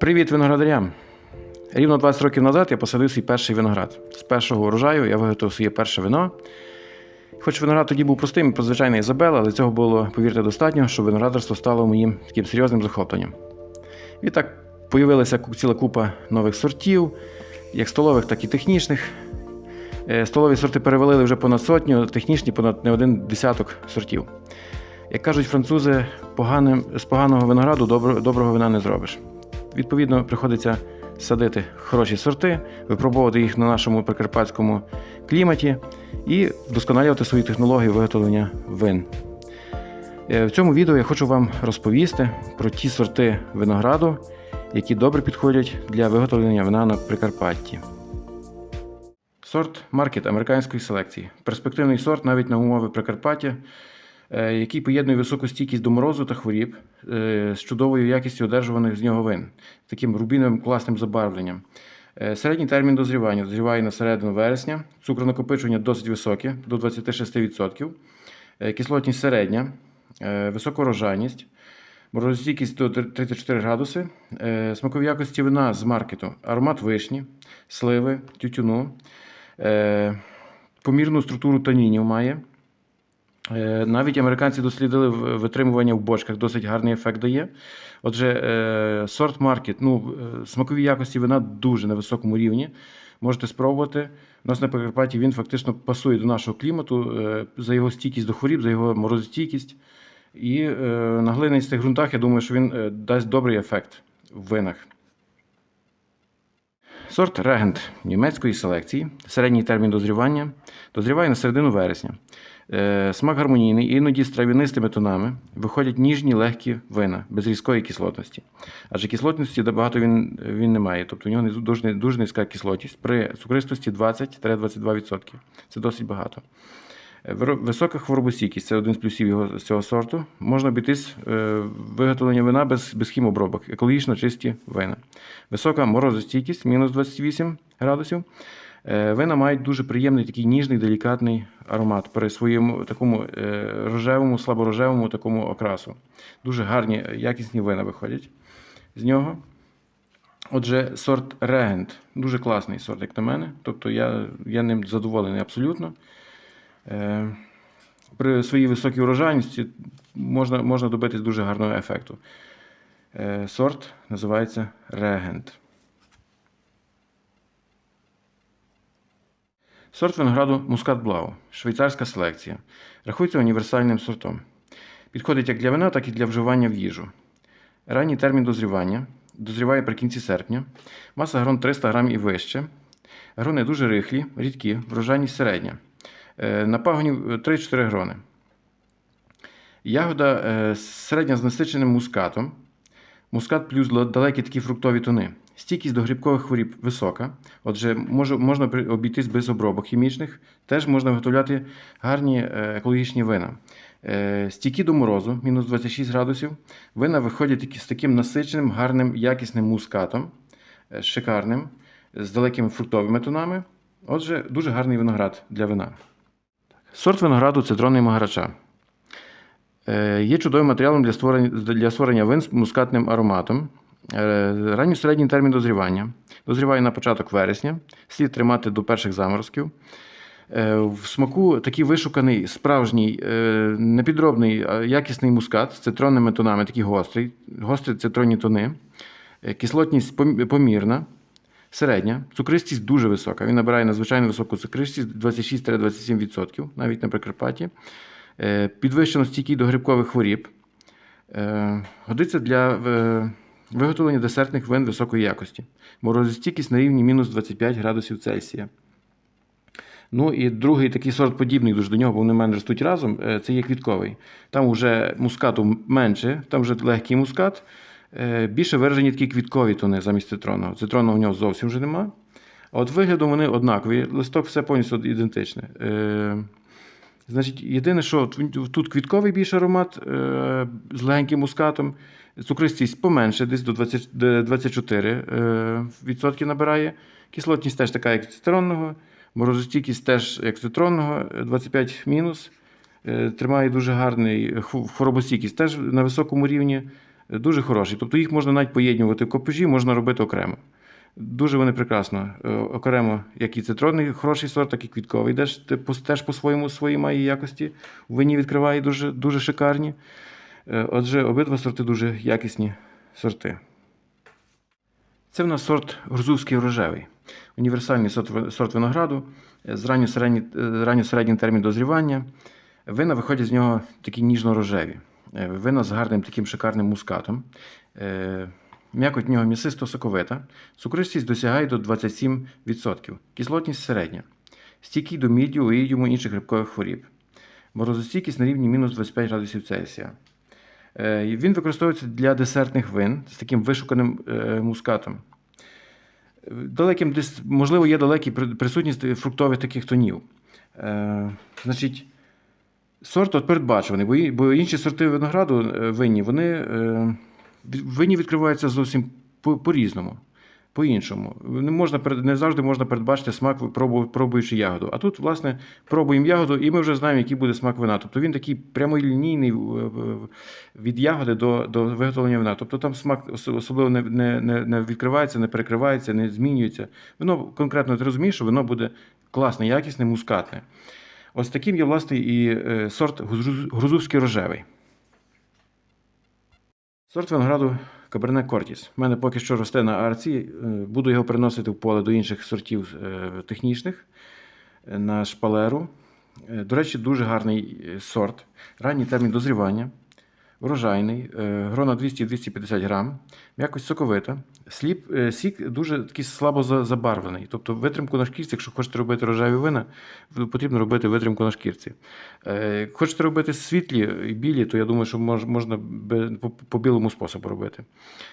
Привіт, виноградарям! Рівно 20 років назад я посадив свій перший виноград. З першого урожаю я виготовив своє перше вино. Хоч виноград тоді був простим, про звичайний Ізабела, але цього було, повірте, достатньо, щоб виноградарство стало моїм таким серйозним захопленням. І так появилася ціла купа нових сортів, як столових, так і технічних. Е, Столові сорти перевалили вже понад сотню, технічні понад не один десяток сортів. Як кажуть французи, поганим, з поганого винограду добро, доброго вина не зробиш. Відповідно, приходиться садити хороші сорти, випробовувати їх на нашому прикарпатському кліматі і вдосконалювати свої технології виготовлення вин. Е, В цьому відео я хочу вам розповісти про ті сорти винограду, які добре підходять для виготовлення вина на Прикарпатті. Сорт маркет американської селекції. Перспективний сорт навіть на умови Прикарпаття, який поєднує високу стійкість до морозу та хворіб е, з чудовою якістю одержуваних з нього вин, таким рубіновим класним забарвленням. Е, Середній термін дозрівання дозріває на середину вересня, цукронакопичування досить високе, до 26%, Е, кислотність середня, е, висока урожайність, морозостійкість до 34 градуси, е, смакові якості вина з маркету, аромат вишні, сливи, тютюну, е, помірну структуру танінів має. Е, Навіть американці дослідили витримування в бочках, досить гарний ефект дає. Отже, е, сорт маркет, ну, е, смакові якості вина дуже на високому рівні. Можете спробувати. У нас на Прикарпатті він фактично пасує до нашого клімату за його стійкість до хворіб, за його морозостійкість. І на глинистих ґрунтах, я думаю, що він дасть добрий ефект в винах. Сорт регент німецької селекції, середній термін дозрівання, дозріває на середину вересня. Е, Смак гармонійний, іноді з трав'янистими тонами виходять ніжні легкі вина без різкої кислотності. Адже кислотності багато він, він не має, тобто у нього дуже, дуже низька кислотність при цукристості 20-22%. Це досить багато. Е, Висока хворобостійкість це один з плюсів його цього сорту. Можна обійтись е, виготовлення вина без, без хімобробок, екологічно чисті вина. Висока морозостійкість, мінус 28 градусів. Е, Вина мають дуже приємний такий ніжний, делікатний аромат при своєму такому е, рожевому, слаборожевому такому окрасу. Дуже гарні, е, якісні вина виходять з нього. Отже, сорт Регент дуже класний сорт, як на мене. Тобто я, я ним задоволений абсолютно. При своїй високій урожайності можна, можна добитись дуже гарного ефекту. Сорт називається Регент. Сорт винограду Мускат Блау, швейцарська селекція. Рахується універсальним сортом. Підходить як для вина, так і для вживання в їжу. Ранній термін дозрівання дозріває при кінці серпня. Маса грон 300 грам і вище. Грони дуже рихлі, рідкі, врожайність середня. Е, На пагоні 3-4 грони. Ягода е, середня з насиченим мускатом. Мускат плюс далекі такі фруктові тони. Стійкість до грибкових хворіб висока. Отже, можна обійтись без обробок хімічних. Теж можна виготовляти гарні е, екологічні вина. Е, Стійкі до морозу, мінус 26 градусів. Вина виходять з таким насиченим, гарним, якісним мускатом, е, шикарним, з далекими фруктовими тонами. Отже, дуже гарний виноград для вина. Сорт винограду цитронний магарача. Є чудовим матеріалом для створення, для створення вин з мускатним ароматом. Е, Ранньо середній термін дозрівання. Дозріває на початок вересня, слід тримати до перших заморозків. Е, В смаку такий вишуканий, справжній, е, непідробний, якісний мускат з цитронними тонами, такий гострий, гострі цитронні тони. Кислотність помірна, середня. Цукристість дуже висока. Він набирає надзвичайно високу цукристість 26-27%, навіть на Прикарпатті. Підвищено стійкий до грибкових хворіб. Годиться для виготовлення десертних вин високої якості. Морозостійкість на рівні мінус 25 градусів Цельсія. Ну і другий такий сорт подібний дуже до нього, бо вони в мене ростуть разом, е, це є квітковий. Там вже мускату менше, там вже легкий мускат. Е, Більше виражені такі квіткові тони замість цитронного. Цитронного в нього зовсім вже нема. А от виглядом вони однакові. Листок все повністю ідентичне. Значить, єдине, що тут- квітковий більш аромат е, з легеньким мускатом, цукристість поменше, десь до 20, 24 е, відсотки набирає. Кислотність теж така, як цитронного, морозостійкість теж як цитронного, е, 25 мінус. Е, Тримає дуже гарний хворобостійкість, теж на високому рівні. дуже хороший. Тобто їх можна навіть поєднувати в копежі, можна робити окремо. Дуже вони прекрасно. Е, Окремо, як і цитронний хороший сорт, так і квітковий. Типу, теж по-своєму свої має якості. В вині відкриває дуже, дуже шикарні. Е, Отже, обидва сорти дуже якісні сорти. Це в нас сорт грузовський рожевий. Універсальний сорт, винограду е, з ранньосередній е, термін дозрівання. Вина виходять з нього такі ніжно-рожеві. Вина з гарним таким шикарним мускатом. М'якоть в нього м'ясисто соковита. Цукристість досягає до 27%. Кислотність середня. Стійкий до мідію, оїдіуму інших грибкових хворіб. Морозостійкість на рівні мінус 25 градусів Цельсія. Е, Він використовується для десертних вин з таким вишуканим е, мускатом. Далеким, можливо, є далекі присутність фруктових таких тонів. Е, значить, сорт от передбачуваний, бо, інші сорти винограду винні, вони винні відкриваються зовсім по- по-різному. По-іншому. Не, можна, не завжди можна передбачити смак, пробуючи ягоду. А тут, власне, пробуємо ягоду, і ми вже знаємо, який буде смак вина. Тобто він такий прямолінійний від ягоди до, до виготовлення вина. Тобто там смак особливо не, не, не, відкривається, не перекривається, не змінюється. Вино конкретно ти розумієш, що воно буде класне, якісне, мускатне. Ось таким є, власне, і е, сорт грузовський рожевий. Сорт винограду Каберне Кортіс. У мене поки що росте на арці. е, Буду його приносити в поле до інших сортів е, технічних е, на шпалеру. До речі, дуже гарний сорт. Ранній термін дозрівання. Врожайний, е, грона 200-250 грам, м'якость соковита. Сліп, е, сік дуже такий слабо за- забарвлений. Тобто витримку на шкірці, якщо хочете робити рожеві вина, потрібно робити витримку на шкірці. Е, Хочете робити світлі і білі, то я думаю, що можна по, білому способу робити.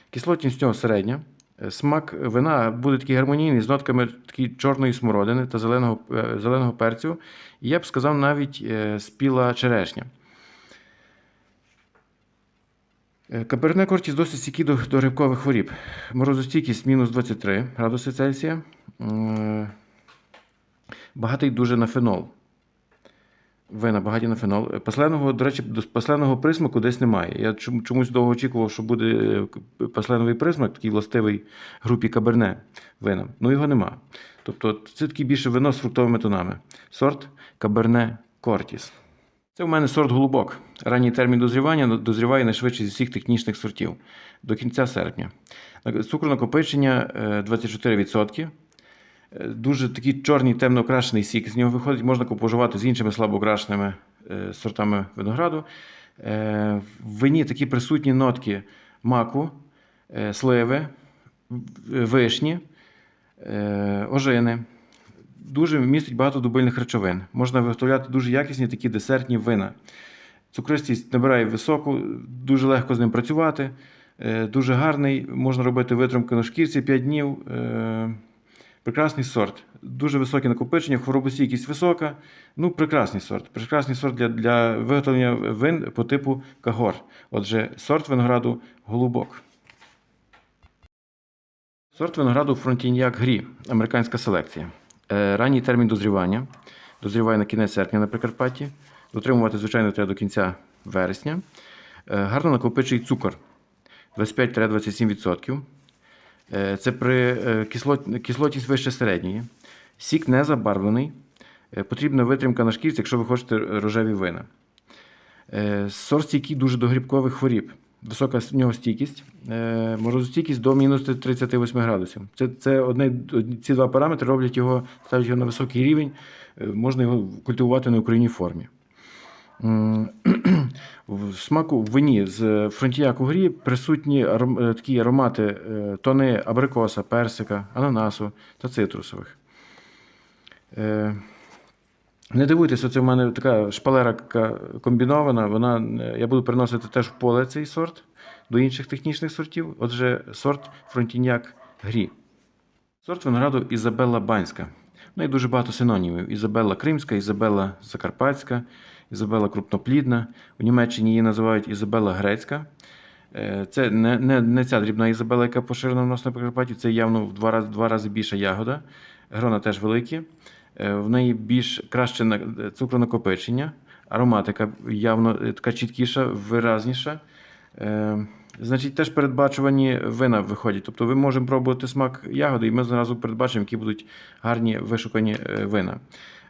Кислотність нього середня. Смак вина буде такий гармонійний з нотками такої чорної смородини та зеленого, зеленого перцю. І я б сказав, навіть спіла черешня. Е, Каберне Кортіс досить стійкий до, до грибкових хворіб. Морозостійкість мінус 23 градуси Цельсія. Е, Багатий дуже на фенол. Вина багаті на фенол. Е, Пасленого, до речі, пасленого присмаку десь немає. Я чомусь довго очікував, що буде е, пасленовий присмак, такий властивий групі каберне винам. Ну його нема. Тобто це таке більше вино з фруктовими тонами. Сорт Каберне Кортіс. Це в мене сорт голубок. Ранній термін дозрівання дозріває найшвидше зі всіх технічних сортів до кінця серпня. Цукронакопичення е, 24%. Е, Дуже такий чорний темно окрашений сік. З нього виходить, можна компожувати з іншими слабо окрашеними е, сортами винограду. Е, В вині такі присутні нотки маку, е, сливи, вишні, е, ожини. Дуже містить багато дубильних речовин. Можна виготовляти дуже якісні такі десертні вина. Цукристість набирає високу, дуже легко з ним працювати. е, Дуже гарний, можна робити витримку на шкірці 5 днів. е, Прекрасний сорт. Дуже високе накопичення, хворобостійкість висока. Ну, прекрасний сорт. Прекрасний сорт для, для виготовлення вин по типу Кагор. Отже, сорт винограду голубок. Сорт винограду Фронтіньяк Грі, американська селекція. Е, Ранній термін дозрівання. Дозріває на кінець серпня на Прикарпатті. Дотримувати, звичайно, треба до кінця вересня. Е, Гарно накопичує цукор 25-27%. Е, Це при кислотність вище середньої. Сік не забарвлений. Потрібна витримка на шкірці, якщо ви хочете рожеві вина. Сорт стійкий дуже до грибкових хворіб. Висока в нього стійкість, е, морозостійкість до мінус 38 градусів. Це, це одне, ці два параметри роблять його, ставлять його на високий рівень. Е, Можна його культивувати на укроїнній формі. В смаку в вині з фронтіяку грі присутні е, такі аромати тони абрикоса, персика, ананасу та цитрусових. Не дивуйтеся, це в мене така шпалера комбінована. Вона, е, я буду приносити теж в поле цей сорт до інших технічних сортів. Отже, сорт фронтіняк грі. Сорт винограду Ізабелла Банська. Ну і дуже багато синонімів: Ізабелла Кримська, Ізабелла Закарпатська, Ізабелла Крупноплідна. У Німеччині її називають Ізабелла Грецька. Е, Це не, не, не ця дрібна Ізабела, яка поширена в нас на Прикарпатті, це явно в два рази, два рази більша ягода. Грона теж великі. Е, В неї більш краще на- цукронакопичення, ароматика явно е, така чіткіша, виразніша. Е, значить, теж передбачувані вина виходять. Тобто ви можемо пробувати смак ягоди, і ми зразу передбачимо, які будуть гарні вишукані е, вина.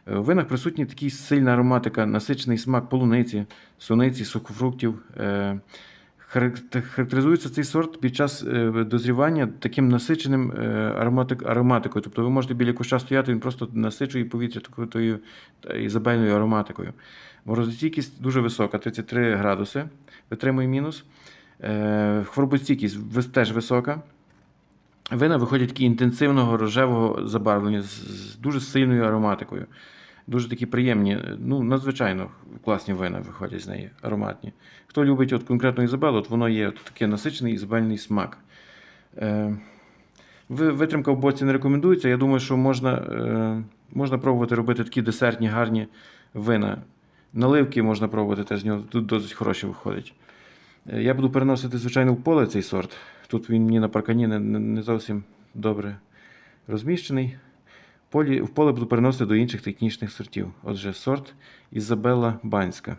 Е, В винах присутні такий сильна ароматика, насичений смак полуниці, суниці, сухофруктів. Харак- Характеризується цей сорт під час е, дозрівання таким насиченим е, ароматик, ароматикою. Тобто ви можете біля куща стояти, він просто насичує повітря такою ізабельною ароматикою. Морозостійкість дуже висока, 33 градуси, витримує мінус. Е, Хворобостійкість теж висока. Вина виходять такі інтенсивного рожевого забарвлення з дуже сильною ароматикою. Дуже такі приємні, ну, надзвичайно класні вина виходять з неї, ароматні. Хто любить от конкретно Ізабелу, от воно є от таке насичений ізабельний смак. Е, витримка в боці не рекомендується. Я думаю, що можна, е, можна пробувати робити такі десертні, гарні вина. Наливки можна пробувати теж з нього тут досить хороші виходить. Е, Я буду переносити, звичайно, в поле цей сорт. Тут він мені на паркані не, не зовсім добре розміщений. В поле буду переносити до інших технічних сортів. Отже, сорт Ізабела Банська.